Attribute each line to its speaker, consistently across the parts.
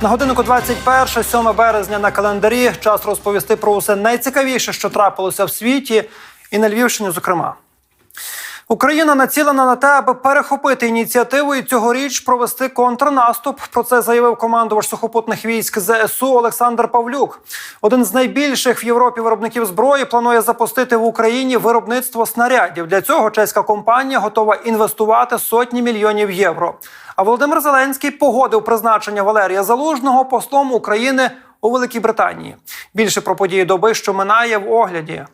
Speaker 1: На годинку 21, 7 березня на календарі. Час розповісти про усе найцікавіше, що трапилося в світі, і на Львівщині, зокрема. Україна націлена на те, аби перехопити ініціативу і цьогоріч провести контрнаступ. Про це заявив командувач сухопутних військ ЗСУ Олександр Павлюк. Один з найбільших в Європі виробників зброї планує запустити в Україні виробництво снарядів. Для цього чеська компанія готова інвестувати сотні мільйонів євро. А Володимир Зеленський погодив призначення Валерія Залужного послом України у Великій Британії. Більше про події доби, що минає в огляді.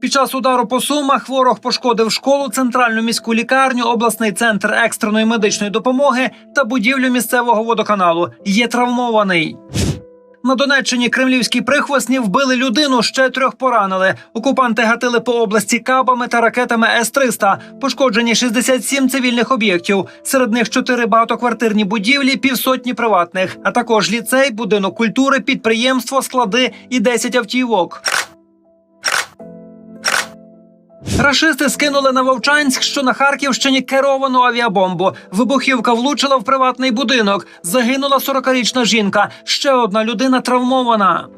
Speaker 1: Під час удару по сумах ворог пошкодив школу, центральну міську лікарню, обласний центр екстреної медичної допомоги та будівлю місцевого водоканалу. Є травмований. На Донеччині кремлівські прихвостні вбили людину, ще трьох поранили. Окупанти гатили по області кабами та ракетами С-300. Пошкоджені 67 цивільних об'єктів. Серед них чотири багатоквартирні будівлі, півсотні приватних, а також ліцей, будинок культури, підприємство, склади і 10 автівок. Рашисти скинули на Вовчанськ, що на Харківщині керовану авіабомбу. Вибухівка влучила в приватний будинок. Загинула 40-річна жінка. Ще одна людина травмована.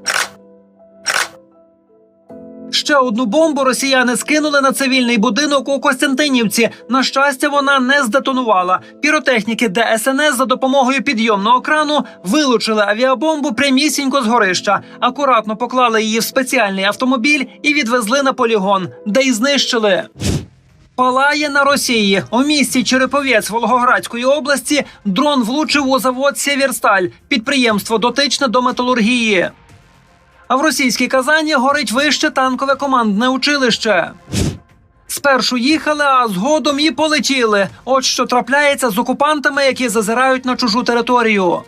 Speaker 1: Ще одну бомбу росіяни скинули на цивільний будинок у Костянтинівці. На щастя, вона не здетонувала. Піротехніки ДСНС за допомогою підйомного крану вилучили авіабомбу прямісінько з горища. Акуратно поклали її в спеціальний автомобіль і відвезли на полігон, де й знищили. Палає на Росії у місті Череповець Волгоградської області. Дрон влучив у завод Сєвєрсталь, підприємство дотичне до металургії. А в російській Казані горить вище танкове командне училище. Спершу їхали, а згодом і полетіли. От що трапляється з окупантами, які зазирають на чужу територію.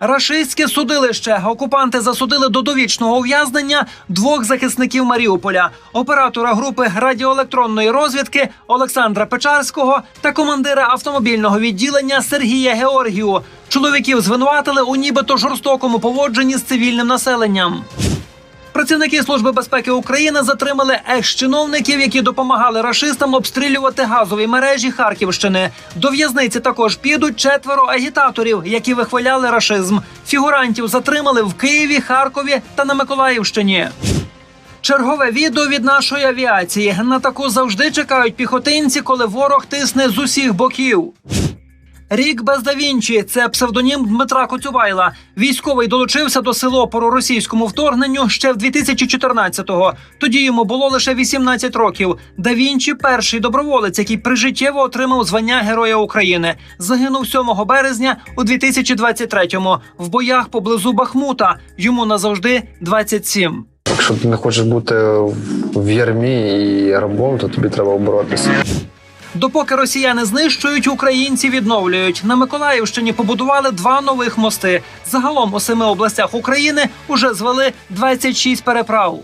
Speaker 1: Рашистське судилище. Окупанти засудили до довічного ув'язнення двох захисників Маріуполя: оператора групи радіоелектронної розвідки Олександра Печарського та командира автомобільного відділення Сергія Георгію. Чоловіків звинуватили у нібито жорстокому поводженні з цивільним населенням. Працівники служби безпеки України затримали екс-чиновників, які допомагали рашистам обстрілювати газові мережі Харківщини. До в'язниці також підуть четверо агітаторів, які вихваляли рашизм. Фігурантів затримали в Києві, Харкові та на Миколаївщині. Чергове відео від нашої авіації. На таку завжди чекають піхотинці, коли ворог тисне з усіх боків. Рік без да Вінчі – це псевдонім Дмитра Коцювайла. Військовий долучився до сил опору російському вторгненню ще в 2014-го. Тоді йому було лише 18 років. Да Вінчі – перший доброволець, який прижиттєво отримав звання Героя України. Загинув 7 березня у 2023-му в боях поблизу Бахмута. Йому назавжди 27.
Speaker 2: Якщо ти не хочеш бути в ярмі і рабом, то тобі треба боротися.
Speaker 1: Допоки росіяни знищують, українці відновлюють. На Миколаївщині побудували два нових мости. Загалом у семи областях України уже звели 26 переправ.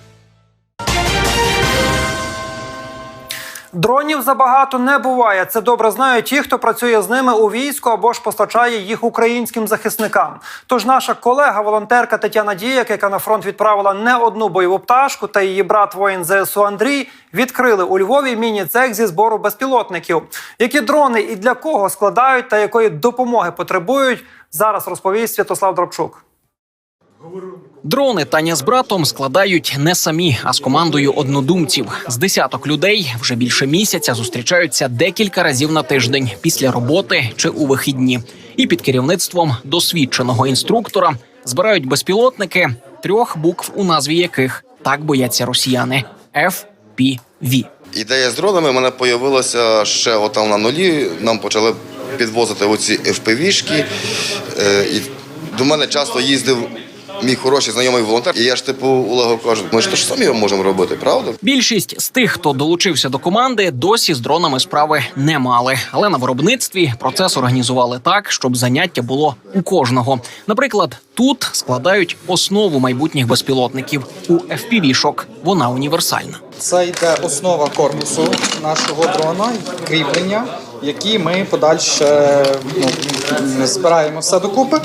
Speaker 1: Дронів забагато не буває. Це добре знають ті, хто працює з ними у війську або ж постачає їх українським захисникам. Тож наша колега, волонтерка Тетяна Діяк, яка на фронт відправила не одну бойову пташку, та її брат воїн ЗСУ Андрій відкрили у Львові міні-цех зі збору безпілотників. Які дрони і для кого складають та якої допомоги потребують, зараз розповість Святослав Дробчук.
Speaker 3: Дрони Таня з братом складають не самі, а з командою однодумців. З десяток людей вже більше місяця зустрічаються декілька разів на тиждень після роботи чи у вихідні. І під керівництвом досвідченого інструктора збирають безпілотники трьох букв, у назві яких так бояться росіяни FPV.
Speaker 4: Ідея з дронами мене з'явилася ще отам на нулі. Нам почали підвозити оці FPV-шки. Е, І до мене часто їздив мій хороший знайомий волонтер. І я ж типу Олегу кажу, ми ж то ж самі можемо робити, правда?
Speaker 3: Більшість з тих, хто долучився до команди, досі з дронами справи не мали. Але на виробництві процес організували так, щоб заняття було у кожного. Наприклад, тут складають основу майбутніх безпілотників у FPV-шок. Вона універсальна.
Speaker 5: Це йде основа корпусу нашого дрона, кріплення, які ми подальше ну, збираємо все докупи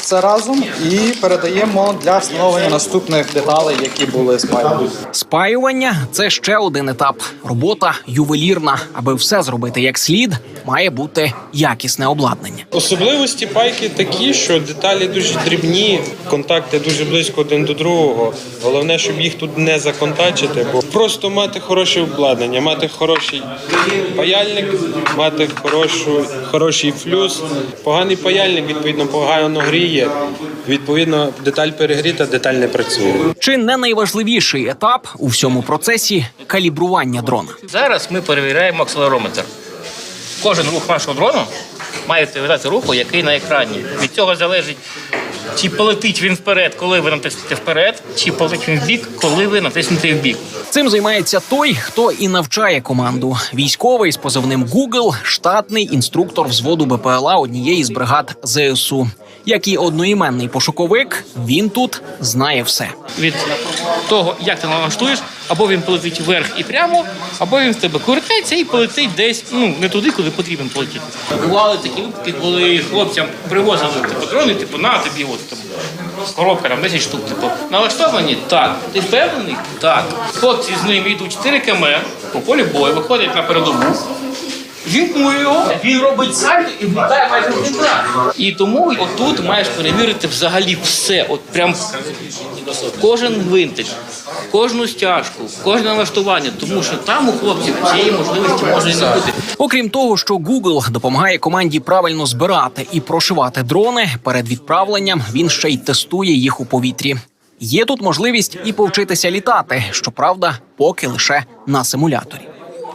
Speaker 5: все разом і передаємо для встановлення наступних деталей, які були спаяні.
Speaker 3: Спаювання це ще один етап. Робота ювелірна. Аби все зробити як слід, має бути якісне обладнання.
Speaker 6: Особливості пайки такі, що деталі дуже дрібні, контакти дуже близько один до другого. Головне, щоб їх тут не законтачити, бо просто мати хороше обладнання, мати хороший паяльник, мати хорошу, хороший флюс. Поганий паяльник, відповідно, погано гріє. Відповідно, деталь перегріта, деталь не працює.
Speaker 3: Чи не найважливіший етап у всьому процесі калібрування дрона?
Speaker 7: Зараз ми перевіряємо акселерометр. Кожен рух нашого дрону має відповідати руху, який на екрані. Від цього залежить, чи полетить він вперед, коли ви натиснете вперед, чи полетить він в бік, коли ви натиснете в бік.
Speaker 3: Цим займається той, хто і навчає команду. Військовий з позивним Google, штатний інструктор взводу БПЛА однієї з бригад ЗСУ. Як і одноіменний пошуковик, він тут знає все.
Speaker 7: Від того, як ти налаштуєш, або він полетить вверх і прямо, або він в тебе крутиться і полетить десь, ну не туди, куди потрібен полетіти. Бували такі випадки, коли хлопцям привозили типу, дрони, типу, на тобі от там коробка там 10 штук. Типу, налаштовані? Так. Ти впевнений? Так. Хлопці з ним йдуть 4 км по полі бою, виходять на передову. Його, він робить сальто і влітає майже в вітра. І тому отут маєш перевірити взагалі все. От прям кожен гвинтик, кожну стяжку, кожне налаштування, тому що там у хлопців цієї можливості може і не бути.
Speaker 3: Окрім того, що Google допомагає команді правильно збирати і прошивати дрони перед відправленням, він ще й тестує їх у повітрі. Є тут можливість і повчитися літати, щоправда, поки лише на симуляторі.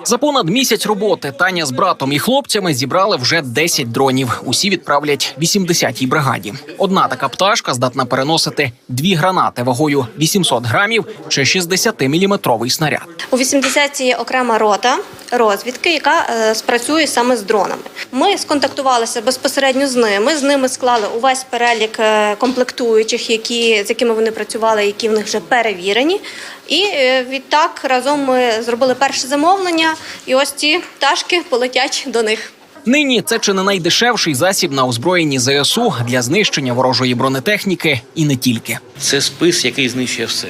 Speaker 3: За понад місяць роботи Таня з братом і хлопцями зібрали вже 10 дронів. Усі відправлять 80-й бригаді. Одна така пташка здатна переносити дві гранати вагою 800 грамів чи 60-міліметровий снаряд.
Speaker 8: У 80 є окрема рота розвідки, яка е, спрацює саме з дронами. Ми сконтактувалися безпосередньо з ними. З ними склали увесь перелік е, комплектуючих, які з якими вони працювали, які в них вже перевірені. І е, відтак разом ми зробили перше замовлення, і ось ці пташки полетять до них.
Speaker 3: Нині це чи не найдешевший засіб на озброєнні ЗСУ для знищення ворожої бронетехніки і не тільки.
Speaker 7: Це спис, який знищує все.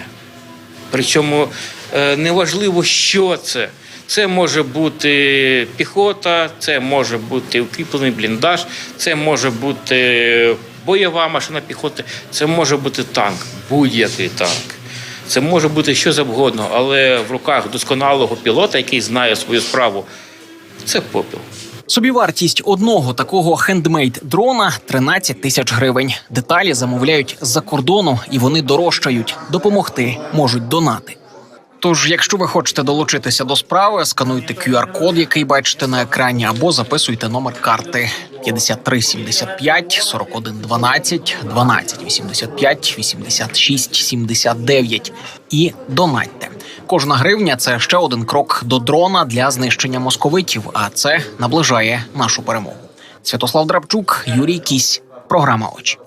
Speaker 7: Причому е, неважливо, що це. Це може бути піхота, це може бути укріплений бліндаж, це може бути бойова машина піхоти, це може бути танк, будь-який танк. Це може бути що завгодно, але в руках досконалого пілота, який знає свою справу, це попіл.
Speaker 3: Собівартість одного такого хендмейд дрона 13 тисяч гривень. Деталі замовляють з-за кордону і вони дорожчають. Допомогти можуть донати. Тож, якщо ви хочете долучитися до справи, скануйте QR-код, який бачите на екрані, або записуйте номер карти 53 75 41 12 12 85 86 79 і донатьте. Кожна гривня це ще один крок до дрона для знищення московитів, а це наближає нашу перемогу. Святослав Драбчук, Юрій Кісь, програма очі.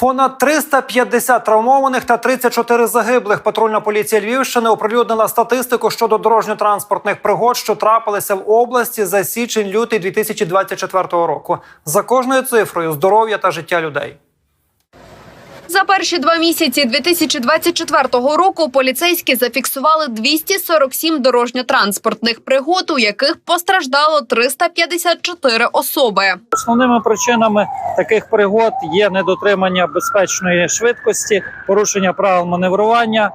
Speaker 1: Понад 350 травмованих та 34 загиблих. Патрульна поліція Львівщини оприлюднила статистику щодо дорожньо-транспортних пригод, що трапилися в області за січень-лютий 2024 року. За кожною цифрою здоров'я та життя людей.
Speaker 9: За перші два місяці 2024 року поліцейські зафіксували 247 дорожньо-транспортних пригод, у яких постраждало 354 особи.
Speaker 10: Основними причинами таких пригод є недотримання безпечної швидкості, порушення правил маневрування,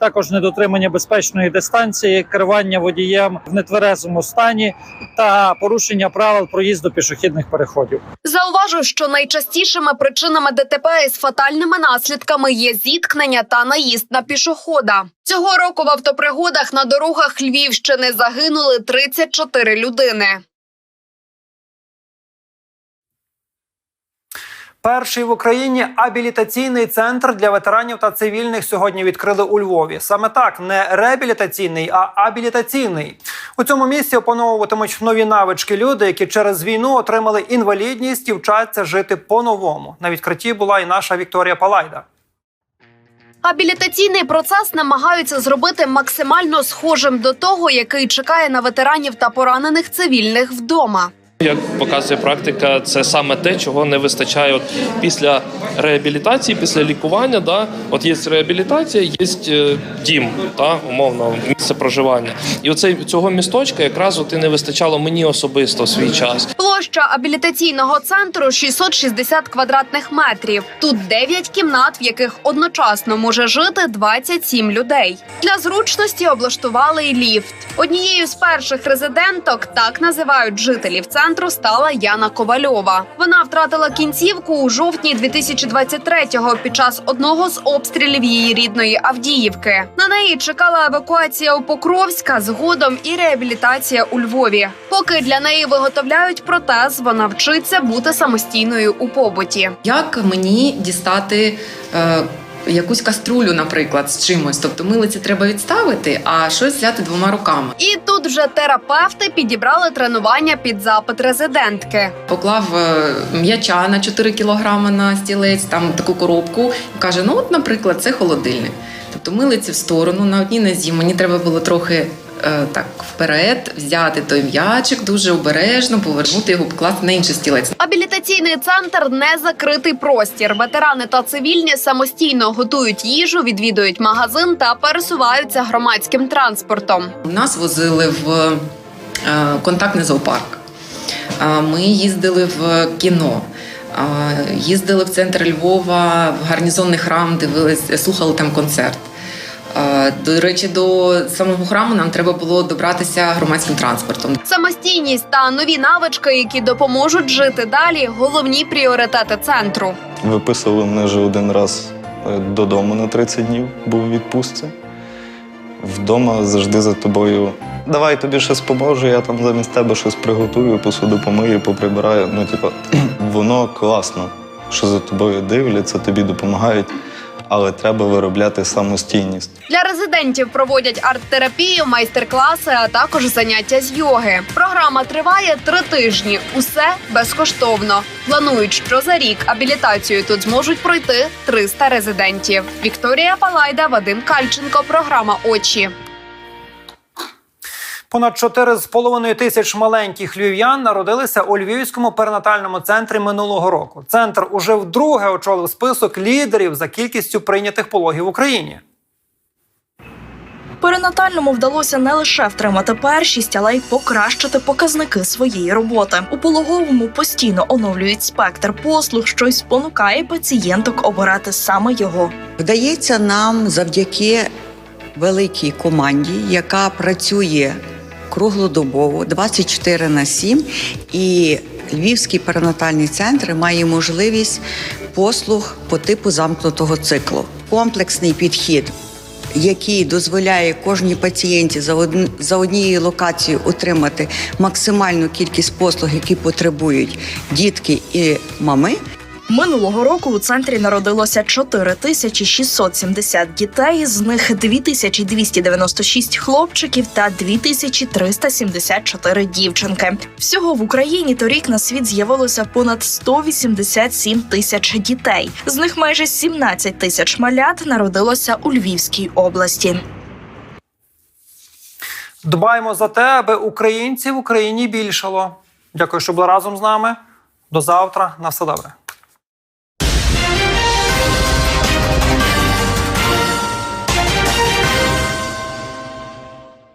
Speaker 10: також недотримання безпечної дистанції, керування водієм в нетверезому стані та порушення правил проїзду пішохідних переходів.
Speaker 9: Зауважу, що найчастішими причинами ДТП із фатальними наслідками є зіткнення та наїзд на пішохода. Цього року в автопригодах на дорогах Львівщини загинули 34 людини.
Speaker 1: Перший в Україні абілітаційний центр для ветеранів та цивільних сьогодні відкрили у Львові. Саме так не реабілітаційний, а абілітаційний. У цьому місці опановуватимуть нові навички люди, які через війну отримали інвалідність і вчаться жити по-новому. На відкритті була і наша Вікторія Палайда.
Speaker 9: Абілітаційний процес намагаються зробити максимально схожим до того, який чекає на ветеранів та поранених цивільних вдома.
Speaker 11: Як показує практика, це саме те, чого не вистачає от після реабілітації, після лікування. Да, от є реабілітація, є е, дім, та умовно місце проживання. І оцей цього місточка якраз от і не вистачало мені особисто в свій час.
Speaker 9: Площа абілітаційного центру 660 квадратних метрів. Тут 9 кімнат, в яких одночасно може жити 27 людей. Для зручності облаштували й ліфт. Однією з перших резиденток, так називають жителів центру, стала Яна Ковальова. Вона втратила кінцівку у жовтні 2023-го під час одного з обстрілів її рідної Авдіївки. На неї чекала евакуація у Покровська, згодом і реабілітація у Львові. Поки для неї виготовляють протез, вона вчиться бути самостійною у побуті.
Speaker 12: Як мені дістати е, якусь каструлю, наприклад, з чимось? Тобто милиці треба відставити, а щось взяти двома руками.
Speaker 9: І тут вже терапевти підібрали тренування під запит резидентки.
Speaker 12: Поклав е, м'яча на 4 кілограми на стілець, там таку коробку, і каже: ну, от, наприклад, це холодильник. Тобто милиці в сторону на одній нозі. Мені треба було трохи. Е, Так, вперед взяти той м'ячик, дуже обережно повернути його, покласти на інший стілець.
Speaker 9: Абілітаційний центр не закритий простір. Ветерани та цивільні самостійно готують їжу, відвідують магазин та пересуваються громадським транспортом.
Speaker 12: Нас возили в е, контактний зоопарк. Ми їздили в кіно. Їздили в центр Львова, в гарнізонний храм, дивились, слухали там концерт. Е, До речі, до самого храму нам треба було добратися громадським транспортом.
Speaker 9: Самостійність та нові навички, які допоможуть жити далі, головні пріоритети центру.
Speaker 13: Виписували мене вже один раз е, додому на 30 днів, був у відпустці. Вдома завжди за тобою. Давай тобі щось поможу, я там замість тебе щось приготую, посуду помию, поприбираю. Ну, типу, воно класно, що за тобою дивляться, тобі допомагають, але треба виробляти самостійність.
Speaker 9: Для резидентів проводять арт-терапію, майстер-класи, а також заняття з йоги. Програма триває три тижні. Усе безкоштовно. Планують, що за рік абілітацію тут зможуть пройти 300 резидентів. Вікторія Палайда, Вадим Кальченко. Програма Очі.
Speaker 1: Понад 4,5 тисяч маленьких львів'ян народилися у львівському перинатальному центрі минулого року. Центр уже вдруге очолив список лідерів за кількістю прийнятих пологів в Україні.
Speaker 14: Перинатальному вдалося не лише втримати першість, але й покращити показники своєї роботи. У пологовому постійно оновлюють спектр послуг, що й спонукає пацієнток обирати саме його.
Speaker 15: Вдається нам завдяки великій команді, яка працює круглодобово 24 на 7, і Львівський перинатальний центр має можливість послуг по типу замкнутого циклу. Комплексний підхід. Який дозволяє кожній пацієнті за одн- за однією локацією отримати максимальну кількість послуг, які потребують дітки і мами,
Speaker 14: Минулого року у центрі народилося 4670 дітей, з них 2296 хлопчиків та 2374 дівчинки. Всього в Україні торік на світ з'явилося понад 187 тисяч дітей. З них майже 17 тисяч малят народилося у Львівській області.
Speaker 1: Дбаємо за те, аби українців в Україні більшало. Дякую, що були разом з нами. До завтра. На все добре.